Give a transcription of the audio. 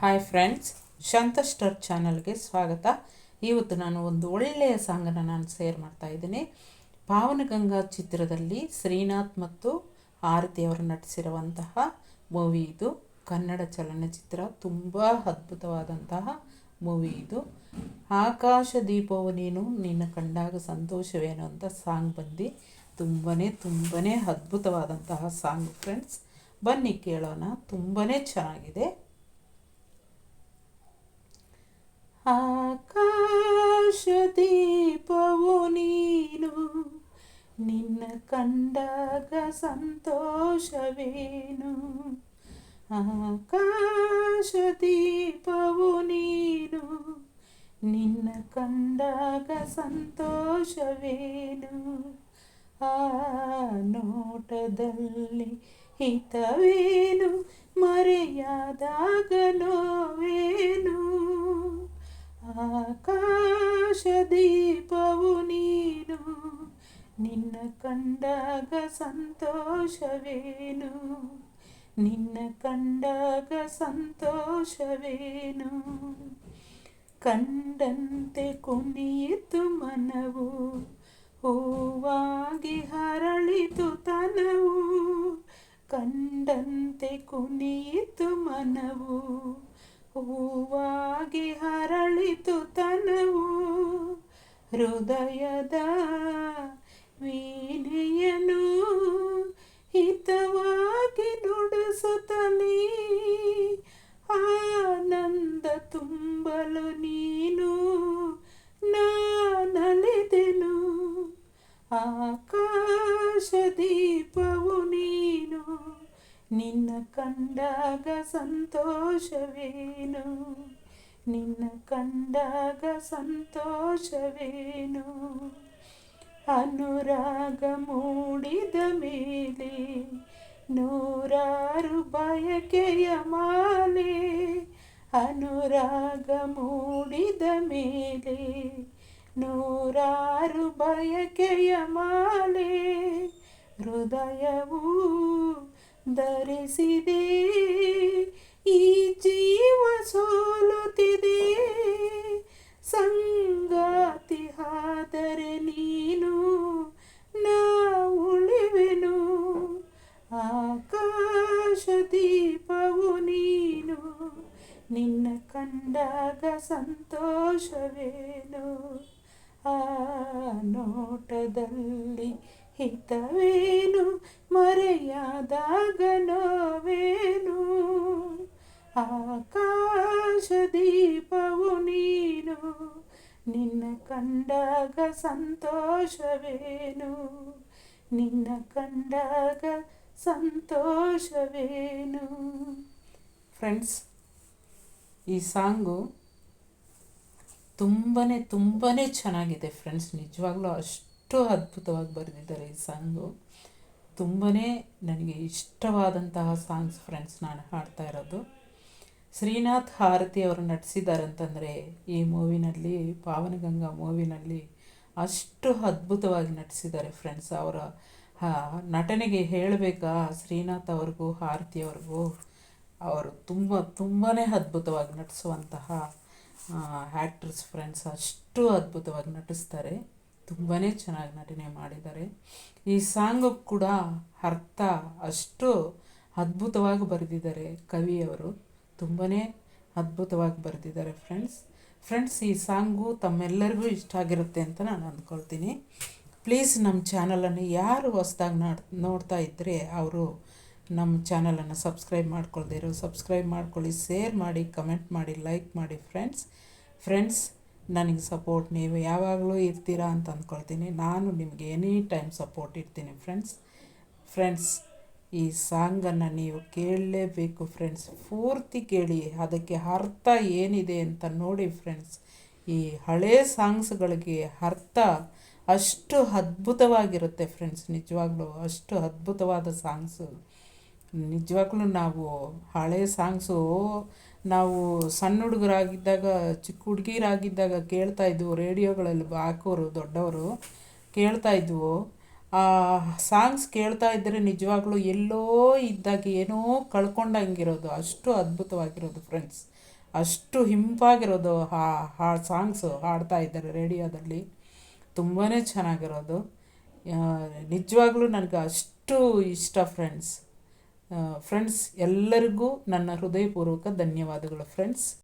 Hi friends star ಚಾನಲ್ಗೆ ಸ್ವಾಗತ. ಇವತ್ತು ನಾನು ಒಂದು ಒಳ್ಳೆಯ ಸಾಂಗನ್ನು ನಾನು ಶೇರ್ ಮಾಡ್ತಾ ಇದ್ದೀನಿ. ಪಾವನಗಂಗಾ ಚಿತ್ರದಲ್ಲಿ ಶ್ರೀನಾಥ್ ಮತ್ತು ಆರತಿ ಅವರು ನಟಿಸಿರುವಂತಹ ಮೂವಿ ಇದು. ಕನ್ನಡ ಚಲನಚಿತ್ರ, ತುಂಬ ಅದ್ಭುತವಾದಂತಹ ಮೂವಿ ಇದು. ಆಕಾಶ ದೀಪವು ನೀನು, ನಿನ್ನ ಕಂಡಾಗ ಸಂತೋಷವೇನು ಅಂತ ಸಾಂಗ್ ಬಂದು. ತುಂಬನೇ ತುಂಬನೇ ಅದ್ಭುತವಾದಂತಹ ಸಾಂಗ್ ಫ್ರೆಂಡ್ಸ್ ಬನ್ನಿ ಕೇಳೋಣ, ತುಂಬನೇ ಚೆನ್ನಾಗಿದೆ. ಆಕಾಶ ದೀಪವು ನೀನು, ನಿನ್ನ ಕಂಡಾಗ ಸಂತೋಷವೇನು? ಆಕಾಶ ದೀಪವು ನೀನು, ನಿನ್ನ ಕಂಡಾಗ ಸಂತೋಷವೇನು? ಆ ನೋಟದಲ್ಲಿ ಹಿತವೇನು? ಮರೆಯಾದಾಗ ನೋವೇನು ಆಕಾಶ ದೀಪವು ನೀನು, ನಿನ್ನ ಕಂಡಾಗ ಸಂತೋಷವೇನು? ನಿನ್ನ ಕಂಡಾಗ ಸಂತೋಷವೇನು? ಕಂಡಂತೆ ಕುಣಿಯಿತು ಮನವು, ಹೂವಾಗಿ ಹರಳಿತು ತನವು. ಕಂಡಂತೆ ಕುಣಿಯಿತು ಮನವು ಹೂವಾಗಿ ಹರಳಿತು ತನವು ಹೃದಯದ ವೀಣೆಯನು ಹಿತವಾಗಿ ನುಡಿಸುತ್ತಲೇ ಆನಂದ ತುಂಬಲು ನೀನು ನಾನಲಿದೆನು. ಆಕಾಶ ನಿನ್ನ ಕಂಡಾಗ ಸಂತೋಷವೇನು? ನಿನ್ನ ಕಂಡಾಗ ಸಂತೋಷವೇನು? ಅನುರಾಗ ಮೂಡಿದ ಮೇಲೆ ನೂರಾರು ಬಯಕೆಯ ಮಾಲೆ ಅನುರಾಗ ಮೂಡಿದ ಮೇಲೆ ನೂರಾರು ಬಯಕೆಯ ಮಾಲೆ ಹೃದಯವು ಧರಿಸಿದೆ, ಈ ಜೀವ ಸೋಲುತ್ತಿದೆ. ಸಂಗಾತಿ ಆದರೆ ನೀನು, ನಾ ಉಳಿವೆನು. ಆಕಾಶ ದೀಪವು ನೀನು, ನಿನ್ನ ಕಂಡಾಗ ಸಂತೋಷವೇನು? ಆ ನೋಟದಲ್ಲಿ ಹಿತವೇನು? ಮರೆಯಾದಾಗ ನೋವೇನು ಆಕಾಶ ದೀಪವು ನೀನು, ನಿನ್ನ ಕಂಡಾಗ ಸಂತೋಷವೇನು? ನಿನ್ನ ಕಂಡಾಗ ಸಂತೋಷವೇನು? ಫ್ರೆಂಡ್ಸ್ ಈ ಸಾಂಗು ತುಂಬನೇ ತುಂಬನೇ ಚೆನ್ನಾಗಿದೆ. ಫ್ರೆಂಡ್ಸ್ ನಿಜವಾಗ್ಲೂ ಅಷ್ಟು ಅದ್ಭುತವಾಗಿ ಬರೆದಿದ್ದಾರೆ ಈ ಸಾಂಗು. ತುಂಬಾ ನನಗೆ ಇಷ್ಟವಾದಂತಹ ಸಾಂಗ್ಸ್ ಫ್ರೆಂಡ್ಸ್ ನಾನು ಹಾಡ್ತಾ ಇರೋದು. ಶ್ರೀನಾಥ್ ಹಾರತಿ ಅವರು ನಟಿಸಿದ್ದಾರೆ ಅಂತಂದರೆ ಈ ಮೂವಿನಲ್ಲಿ, ಪಾವನಗಂಗಾ ಮೂವಿನಲ್ಲಿ ಅಷ್ಟು ಅದ್ಭುತವಾಗಿ ನಟಿಸಿದ್ದಾರೆ ಫ್ರೆಂಡ್ಸ್ ಅವರ ನಟನೆಗೆ ಹೇಳಬೇಕಾ, ಶ್ರೀನಾಥ್ ಅವ್ರಿಗೂ, ಹಾರತಿ ಅವ್ರಿಗೂ, ಅವರು ತುಂಬ ತುಂಬಾ ಅದ್ಭುತವಾಗಿ ನಟಿಸುವಂತಹ ಆ್ಯಕ್ಟ್ರಸ್ ಫ್ರೆಂಡ್ಸ್ ಅಷ್ಟು ಅದ್ಭುತವಾಗಿ ನಟಿಸ್ತಾರೆ. ತುಂಬಾ ಚೆನ್ನಾಗಿ ನಟನೆ ಮಾಡಿದ್ದಾರೆ. ಈ ಸಾಂಗ್ ಕೂಡ ಅರ್ಥ ಅಷ್ಟು ಅದ್ಭುತವಾಗಿ ಬರೆದಿದ್ದಾರೆ ಕವಿಯವರು. ತುಂಬಾ ಅದ್ಭುತವಾಗಿ ಬರೆದಿದ್ದಾರೆ ಫ್ರೆಂಡ್ಸ್. ಫ್ರೆಂಡ್ಸ್, ಈ ಸಾಂಗು ತಮ್ಮೆಲ್ಲರಿಗೂ ಇಷ್ಟ ಆಗಿರುತ್ತೆ ಅಂತ ನಾನು ಅಂದ್ಕೊಳ್ತೀನಿ. ಪ್ಲೀಸ್ ನಮ್ಮ ಚಾನಲನ್ನು ಯಾರು ಹೊಸ್ದಾಗಿ ನೋಡ್ತಾ ಇದ್ದರೆ ಅವರು ನಮ್ಮ ಚಾನಲನ್ನು ಸಬ್ಸ್ಕ್ರೈಬ್ ಮಾಡ್ಕೊಳ್ದಿರೋ ಸಬ್ಸ್ಕ್ರೈಬ್ ಮಾಡ್ಕೊಳ್ಳಿ, ಶೇರ್ ಮಾಡಿ, ಕಮೆಂಟ್ ಮಾಡಿ, ಲೈಕ್ ಮಾಡಿ ಫ್ರೆಂಡ್ಸ್. ಫ್ರೆಂಡ್ಸ್ ನನಗೆ ಸಪೋರ್ಟ್ ನೀವು ಯಾವಾಗಲೂ ಇರ್ತೀರಾ ಅಂತ ಅಂದ್ಕೊಳ್ತೀನಿ ನಾನು ನಿಮಗೆ ಎನಿ ಟೈಮ್ ಸಪೋರ್ಟ್ ಇರ್ತೀನಿ ಫ್ರೆಂಡ್ಸ್ ಫ್ರೆಂಡ್ಸ್ ಈ ಸಾಂಗನ್ನು ನೀವು ಕೇಳಲೇಬೇಕು ಫ್ರೆಂಡ್ಸ್ ಪೂರ್ತಿ ಕೇಳಿ, ಅದಕ್ಕೆ ಅರ್ಥ ಏನಿದೆ ಅಂತ ನೋಡಿ ಫ್ರೆಂಡ್ಸ್ ಈ ಹಳೇ ಸಾಂಗ್ಸ್ಗಳಿಗೆ ಅರ್ಥ ಅಷ್ಟು ಅದ್ಭುತವಾಗಿರುತ್ತೆ ಫ್ರೆಂಡ್ಸ್ ನಿಜವಾಗ್ಲೂ ಅಷ್ಟು ಅದ್ಭುತವಾದ ಸಾಂಗ್ಸು ನಿಜವಾಗ್ಲೂ ನಾವು ಹಳೆ ಸಾಂಗ್ಸು ನಾವು ಸಣ್ಣ ಹುಡುಗರಾಗಿದ್ದಾಗ, ಚಿಕ್ಕ ಹುಡುಗಿರಾಗಿದ್ದಾಗ ಕೇಳ್ತಾಯಿದ್ವು ರೇಡಿಯೋಗಳಲ್ಲಿ ಹಾಕೋರು, ದೊಡ್ಡವರು ಕೇಳ್ತಾಯಿದ್ವು ಆ ಸಾಂಗ್ಸ್ ಕೇಳ್ತಾ ಇದ್ದರೆ ನಿಜವಾಗ್ಲೂ ಎಲ್ಲೋ ಇದ್ದಾಗ ಏನೋ ಕಳ್ಕೊಂಡಂಗಿರೋದು, ಅಷ್ಟು ಅದ್ಭುತವಾಗಿರೋದು ಫ್ರೆಂಡ್ಸ್ ಅಷ್ಟು ಹಿಂಪಾಗಿರೋದು ಹಾ ಹಾ ಸಾಂಗ್ಸು ಹಾಡ್ತಾ ಇದ್ದಾರೆ ರೇಡಿಯೋದಲ್ಲಿ. ತುಂಬಾ ಚೆನ್ನಾಗಿರೋದು. ನಿಜವಾಗ್ಲೂ ನನಗೆ ಅಷ್ಟು ಇಷ್ಟ ಫ್ರೆಂಡ್ಸ್ ಫ್ರೆಂಡ್ಸ್ ಎಲ್ಲರಿಗೂ ನನ್ನ ಹೃದಯಪೂರ್ವಕ ಧನ್ಯವಾದಗಳು ಫ್ರೆಂಡ್ಸ್